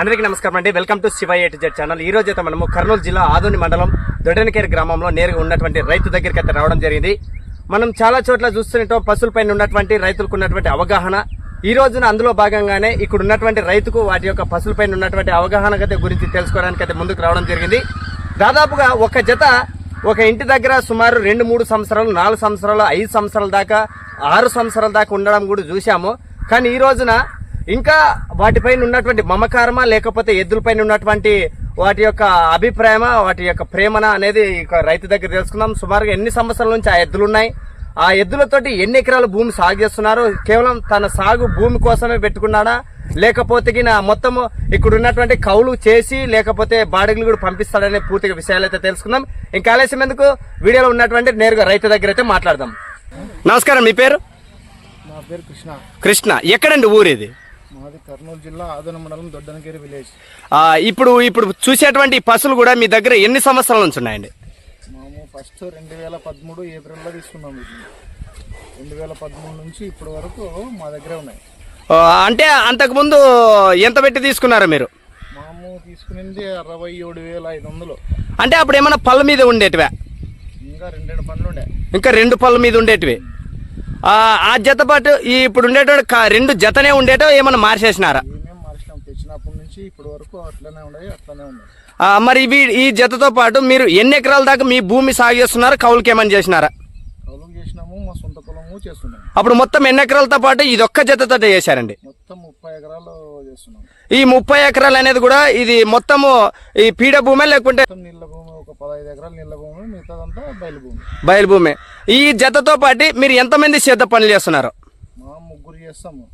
అందరికీ నమస్కారం అండి. Welcome to Shiva eight Z channel ఈ రోజు అయితే మనము కర్నూలు జిల్లా ఆదోని మండలం దొడనకేరి గ్రామంలో నేరుగా ఉన్నటువంటి రైతు దగ్గరికి అయితే రావడం జరిగింది. మనం చాలా చోట్ల చూస్తుంటాం పశువులపైన ఉన్నటువంటి రైతులకు ఉన్నటువంటి అవగాహన. ఈ రోజున అందులో భాగంగానే ఇక్కడ ఉన్నటువంటి రైతుకు వాటి యొక్క పశువులపైన ఉన్నటువంటి అవగాహన గత గురించి తెలుసుకోవడానికి అయితే ముందుకు రావడం జరిగింది. దాదాపుగా ఒక జత ఒక ఇంటి దగ్గర సుమారు రెండు మూడు సంవత్సరాలు నాలుగు సంవత్సరాలు ఐదు సంవత్సరాల దాకా ఆరు సంవత్సరాల దాకా ఉండడం కూడా చూశాము. కానీ ఈ రోజున ఇంకా వాటిపైన ఉన్నటువంటి మమకారమా లేకపోతే ఎద్దులపైన ఉన్నటువంటి వాటి యొక్క అభిప్రాయమ వాటి యొక్క ప్రేమన అనేది రైతు దగ్గర తెలుసుకుందాం. సుమారుగా ఎన్ని సంవత్సరాల నుంచి ఆ ఎద్దులు ఉన్నాయి ఆ ఎద్దులతోటి ఎన్ని ఎకరాల భూమి సాగు చేస్తున్నారు? కేవలం తన సాగు భూమి కోసమే పెట్టుకున్నాడా? లేకపోతే గిన మొత్తము ఇక్కడ ఉన్నటువంటి కౌలు చేసి లేకపోతే బాడీలు కూడా పంపిస్తాడనే పూర్తిగా విషయాలు అయితే తెలుసుకుందాం. ఇంకా ఆలస్యం ఎందుకు? వీడియోలో ఉన్నటువంటి నేరుగా రైతు దగ్గర అయితే మాట్లాడదాం. నమస్కారం మీ పేరు? నా పేరు కృష్ణ. కృష్ణ. ఎక్కడండి ఊరిది మాది కర్నూలు జిల్లా ఆదోన మండలం దొడ్డనగిరి విలేజ్. ఇప్పుడు ఇప్పుడు చూసేటువంటి పశువులు కూడా మీ దగ్గర ఎన్ని సంవత్సరాల నుంచి ఉన్నాయండి? మేము ఫస్ట్ రెండు వేల పదమూడు ఏప్రిల్లో తీసుకున్నాం రెండు వేల పదమూడు నుంచి ఇప్పటి వరకు మా దగ్గరే ఉన్నాయి. అంటే అంతకుముందు ఎంత పెట్టి తీసుకున్నారు మీరు? మాము తీసుకునింది అరవై ఏడు వేల ఐదు వందలు. అంటే అప్పుడు ఏమైనా పళ్ళ మీద ఉండేటివే? ఇంకా రెండు రెండు పనులు ఉండే. ఇంకా రెండు పళ్ళ మీద ఉండేటివి. ఆ, జత పాటు ఈ ఇప్పుడు ఉండేటువంటి రెండు జతనే ఉండేటో ఏమైనా మార్చేసినారా? ఏమేమి మార్చినాం? తెచ్చినప్పటి నుంచి ఇప్పటి వరకు అట్లనే ఉన్నాయి అట్లనే ఉన్నాయి. ఆ, మరి ఇవి ఈ జతతో పాటు మీరు ఎన్ని ఎకరాల దాకా మీ భూమి సాగు చేస్తున్నారు? కౌలుకి ఏమైనా చేసినారా? కౌలు చేసినాము మా సొంత పొలము చేస్తున్నాం అప్పుడు మొత్తం ఎన్ని ఎకరాలతో పాటు ఇది ఒక్క జతతో చేశారండి? మొత్తం ముప్పై ఎకరాలు చేస్తున్నాం ఈ ముప్పై ఎకరాలు అనేది కూడా ఇది మొత్తము ఈ పీడ భూమే లేకుంటే నీళ్ళ పదహైదు ఎకరాలు నీళ్ళ భూమి మిగతాదంతా బయలు భూమి. బయలు భూమి. ఈ జతతో పాటు మీరు ఎంతమంది సేద్య పనులు చేస్తున్నారు? మా ముగ్గురు చేస్తాము.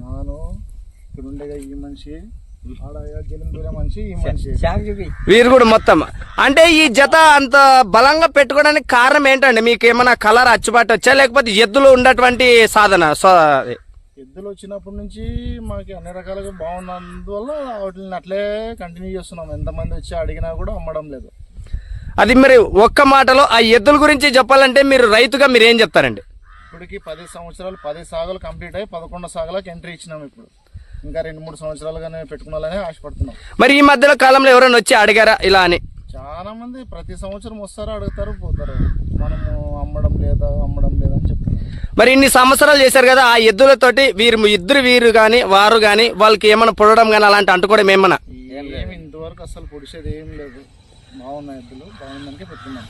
నాను ఈ మనిషి ఆడ గెలిందూరే మనిషి ఈ మనిషి. వీరు కూడా మొత్తం. అంటే ఈ జత అంత బలంగా పెట్టుకోవడానికి కారణం ఏంటండి? మీకు ఏమైనా కలర్ అచ్చుబాటు వచ్చా? లేకపోతే ఎద్దులు ఉన్నటువంటి సాధన. ఎద్దులు వచ్చినప్పటి నుంచి మాకు అన్ని రకాలుగా బాగున్నందువల్ల వాటిని అట్లే కంటిన్యూ చేస్తున్నాం ఎంతమంది వచ్చి అడిగినా కూడా అమ్మడం లేదు. అది మరి ఒక్క మాటలో ఆ ఎద్దుల గురించి చెప్పాలంటే మీరు రైతుగా మీరు ఏం చెప్తారండి? ఇప్పటికి పది సంవత్సరాలు పది సాగులు కంప్లీట్ అయ్యి పదకొండు సాగులకు ఎంట్రీ ఇచ్చినాం ఇప్పుడు. ఇంకా రెండు మూడు సంవత్సరాలుగానే పెట్టుకోవాలని ఆశపడుతున్నాం. మరి ఈ మధ్యలో కాలంలో ఎవరైనా వచ్చి అడిగారా ఇలా అని? చాలా మంది ప్రతి సంవత్సరం వస్తారు అడుగుతారు పోతారు. మనము అమ్మడం లేదా అమ్మడం లేదా అని చెప్తున్నాం మరి ఇన్ని సంవత్సరాలు చేశారు కదా ఆ ఎద్దులతోటి వీరు ఇద్దరు వీరు కానీ వారు కానీ వాళ్ళకి ఏమైనా పొడవడం కానీ అలాంటి అంటుకోవడం ఏమన్నా? ఏమి ఇంతవరకు అసలు పొడిచేది ఏం లేదు. బాగున్నాయి ఎద్దులు బాగుందానికే పెట్టుకున్నాం.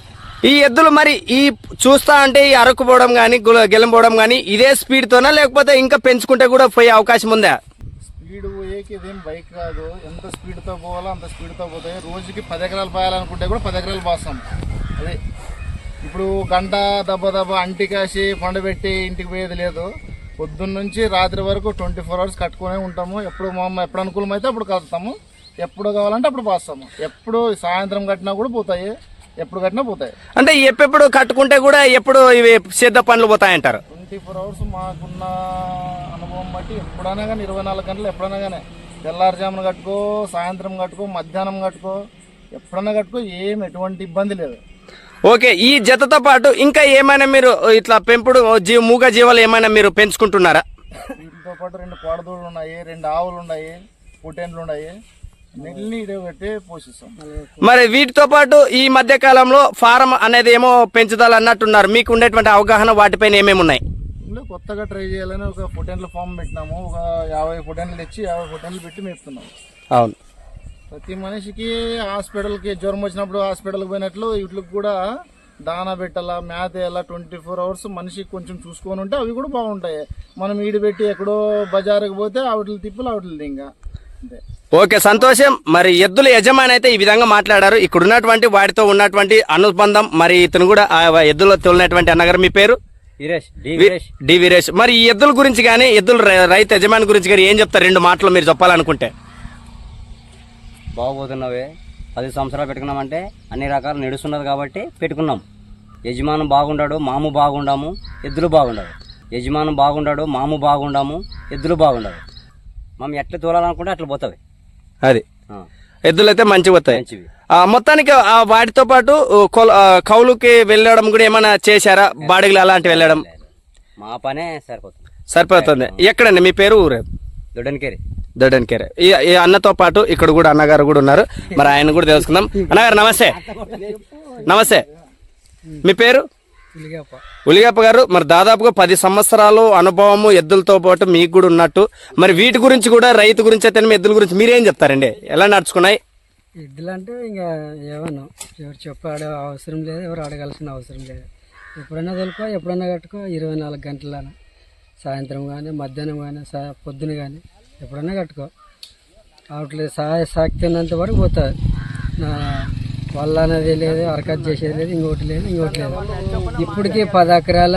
ఈ ఎద్దులు మరి ఈ చూస్తా అంటే ఈ అరకుపోవడం కానీ గెలంపోవడం కానీ ఇదే స్పీడ్ తోనా లేకపోతే ఇంకా పెంచుకుంటే కూడా పోయే అవకాశం ఉందా? స్పీడ్ పోయేకి ఇదేం బైక్ కాదు. ఎంత స్పీడ్తో పోవాలో అంత స్పీడ్తో పోతాయి. రోజుకి పది ఎకరాలు పోయాలనుకుంటే కూడా పది ఎకరాలు పోస్తాం అదే ఇప్పుడు గంట దెబ్బ దెబ్బ అంటి కాసి పండబెట్టి ఇంటికి పోయేది లేదు. పొద్దున్న నుంచి రాత్రి వరకు ట్వంటీ ఫోర్ అవర్స్ కట్టుకునే ఉంటాము. ఎప్పుడు మా అమ్మ ఎప్పుడు అనుకూలమైతే అప్పుడు కడతాము ఎప్పుడు కావాలంటే అప్పుడు పోస్తాము. ఎప్పుడు సాయంత్రం కట్టినా కూడా పోతాయి ఎప్పుడు కట్టినా పోతాయి. అంటే ఎప్పుడు కట్టుకుంటే కూడా ఎప్పుడు ఇవి సిద్ధ పనులు పోతాయంటారు? ట్వంటీ ఫోర్ అవర్స్ మాకున్న అనుభవం బట్టి ఎప్పుడైనా కానీ ఇరవై నాలుగు గంటలు ఎప్పుడైనా కానీ తెల్లారుజామున కట్టుకో సాయంత్రం కట్టుకో మధ్యాహ్నం కట్టుకో ఎప్పుడైనా కట్టుకో ఏం ఎటువంటి ఇబ్బంది లేదు. ఓకే ఈ జతతో పాటు ఇంకా ఏమైనా మీరు ఇట్లా పెంపుడు జీ మూగ జీవాలు ఏమైనా మీరు పెంచుకుంటున్నారా? వీటితో పాటు రెండు కోడదూడలు ఉన్నాయి రెండు ఆవులు ఉన్నాయి పుటెన్లు ఉన్నాయి. మరి వీటితో పాటు ఈ మధ్య కాలంలో ఫారం అనేది ఏమో పెంచుదాలు అన్నట్టున్నారు. మీకు ఉండేటువంటి అవగాహన వాటిపైన ఏమేమి ఉన్నాయి? కొత్తగా ట్రై చేయాలని ఒక పుటెన్ల ఫామ్ పెట్టినాము. ఒక యాభై పుటెన్లు తెచ్చి యాభై పుటెన్లు పెట్టి మేపుతున్నాం. అవును. ప్రతి మనిషికి హాస్పిటల్కి జ్వరం వచ్చినప్పుడు హాస్పిటల్కి పోయినట్లు వీటికి కూడా దానా పెట్టాలా మేత వేయాలా ట్వంటీ ఫోర్ అవర్స్ మనిషికి కొంచెం చూసుకొని ఉంటే అవి కూడా బాగుంటాయి. మనం ఈడు పెట్టి ఎక్కడో బజారుకి పోతే ఆవిడలు తిప్పులు ఆవిడలు ఇంకా ఓకే సంతోషం. మరి ఎద్దుల యజమాని అయితే ఈ విధంగా మాట్లాడారు. ఇక్కడ ఉన్నటువంటి వాటితో ఉన్నటువంటి అనుబంధం మరి ఇతను కూడా ఆ ఎద్దులో తోలినటువంటి అన్నగారు మీ పేరు? డి వీరేష్. డి వీరేష్. మరి ఈ ఎద్దుల గురించి కానీ ఎద్దుల రైతు యజమాని గురించి కానీ ఏం చెప్తారు? రెండు మాటలు మీరు చెప్పాలనుకుంటే. బాగోతున్నావే పది సంవత్సరాలు పెట్టుకున్నామంటే అన్ని రకాలు నడుస్తున్నది కాబట్టి పెట్టుకున్నాం. యజమానం బాగుండాడు మాము బాగుండాము ఎద్దులు బాగుండవు. యజమానం బాగుండాడు మాము బాగుండాము ఎద్దులు బాగుండవు. మనం ఎట్లా తోలాలనుకుంటే అట్లా పోతావి. అది. ఎద్దులు అయితే మంచిగా వస్తాయి మొత్తానికి వాటితో పాటు కౌలుకి వెళ్ళడం కూడా ఏమైనా చేశారా? బాడీలు అలాంటివి వెళ్ళడం? మా పనే సరిపోతుంది. సరిపోతుంది. ఎక్కడండి? మీ పేరు ఊరు? దొడ్డనికేరి. దొడ్డనికేరే. ఈ ఈ అన్నతో పాటు ఇక్కడ కూడా అన్నగారు కూడా ఉన్నారు. మరి ఆయన కూడా తెలుసుకుందాం. అన్నగారు నమస్తే. నమస్తే. మీ పేరు? ఉలిగప్ప గారు మరి దాదాపుగా పది సంవత్సరాలు అనుభవము ఎద్దులతో పాటు మీకు కూడా ఉన్నట్టు. మరి వీటి గురించి కూడా రైతు గురించి అయితే ఎద్దుల గురించి మీరేం చెప్తారండి? ఎలా నడుచుకున్నాయి? ఎద్దులు అంటే ఇంకా ఏమన్నా ఎవరు చెప్పాడే అవసరం లేదు ఎవరు అడగాల్సిన అవసరం లేదు. ఎప్పుడైనా తొలుకో ఎప్పుడైనా కట్టుకో ఇరవై నాలుగు గంటల సాయంత్రం కానీ మధ్యాహ్నం కానీ సా పొద్దున కానీ ఎప్పుడైనా కట్టుకో. అవట్లేదు సహాయ సాక్తి ఉన్నంత వరకు పోతుంది వల్ల అనేది లేదు అరకత్ చేసేది లేదు ఇంకోటి లేదు ఇంకోటి లేదు. ఇప్పటికీ పది ఎకరాల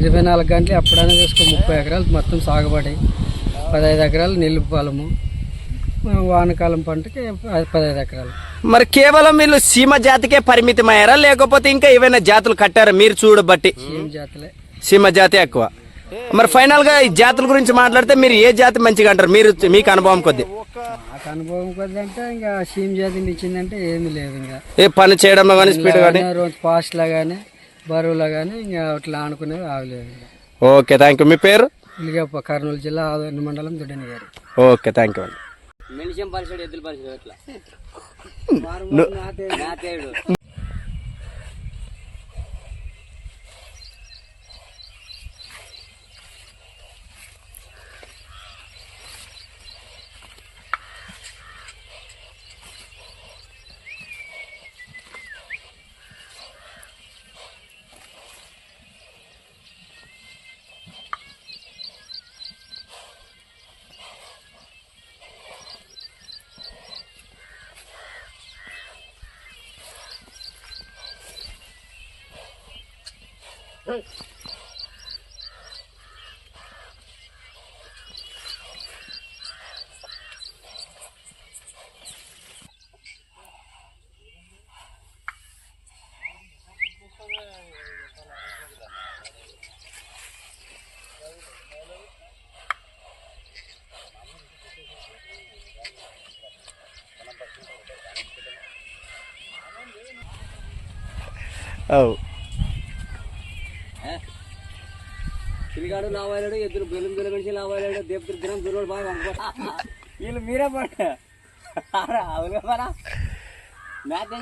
ఇరవై నాలుగు గంటలు ఎప్పుడైనా తీసుకో ముప్పై ఎకరాలు మొత్తం సాగుబడి. పదహైదు ఎకరాలు నిలుపు పొలము. వానకాలం పంటకి పదహైదు ఎకరాలు. మరి కేవలం వీళ్ళు సీమ జాతికే పరిమితమయ్యారా? లేకపోతే ఇంకా ఏవైనా జాతులు కట్టారా? మీరు చూడబట్టి. జాతలే. సీమ జాతి ఎక్కువ. మరి ఫైనల్గా ఈ జాతుల గురించి మాట్లాడితే మీరు ఏ జాతి మంచిగా అంటారు? మీరు మీకు అనుభవం కొద్ది. అనుభవం కొద్ది అంటే ఇంకా సీమ్ జాతిని ఇచ్చిందంటే ఏమీ లేదు ఇంకా. ఏ పని చేయడంలో కానీ స్పీడ్ కానీ? రోజు ఫాస్ట్లో కానీ బరువులో కానీ ఇంకా అట్లా ఆనుకునేవి ఆగలేదు ఓకే థ్యాంక్ యూ మీ పేరు? ఇలిగప్ప కర్నూలు జిల్లా ఆదోని మండలం దుడ్డని గారు. ఓకే థ్యాంక్ యూ అండి మెలిషం పరిచయం ఎద్దుల పరిచయం ఎట్లా నాతేడు పిలిగాడు లావాడు ఇద్దరు బెలుం బెలుం నుంచి లావాడు దేవుడు దినం దూరం బాగా వీళ్ళు మీరే పడ అవును కదా మ్యాచ్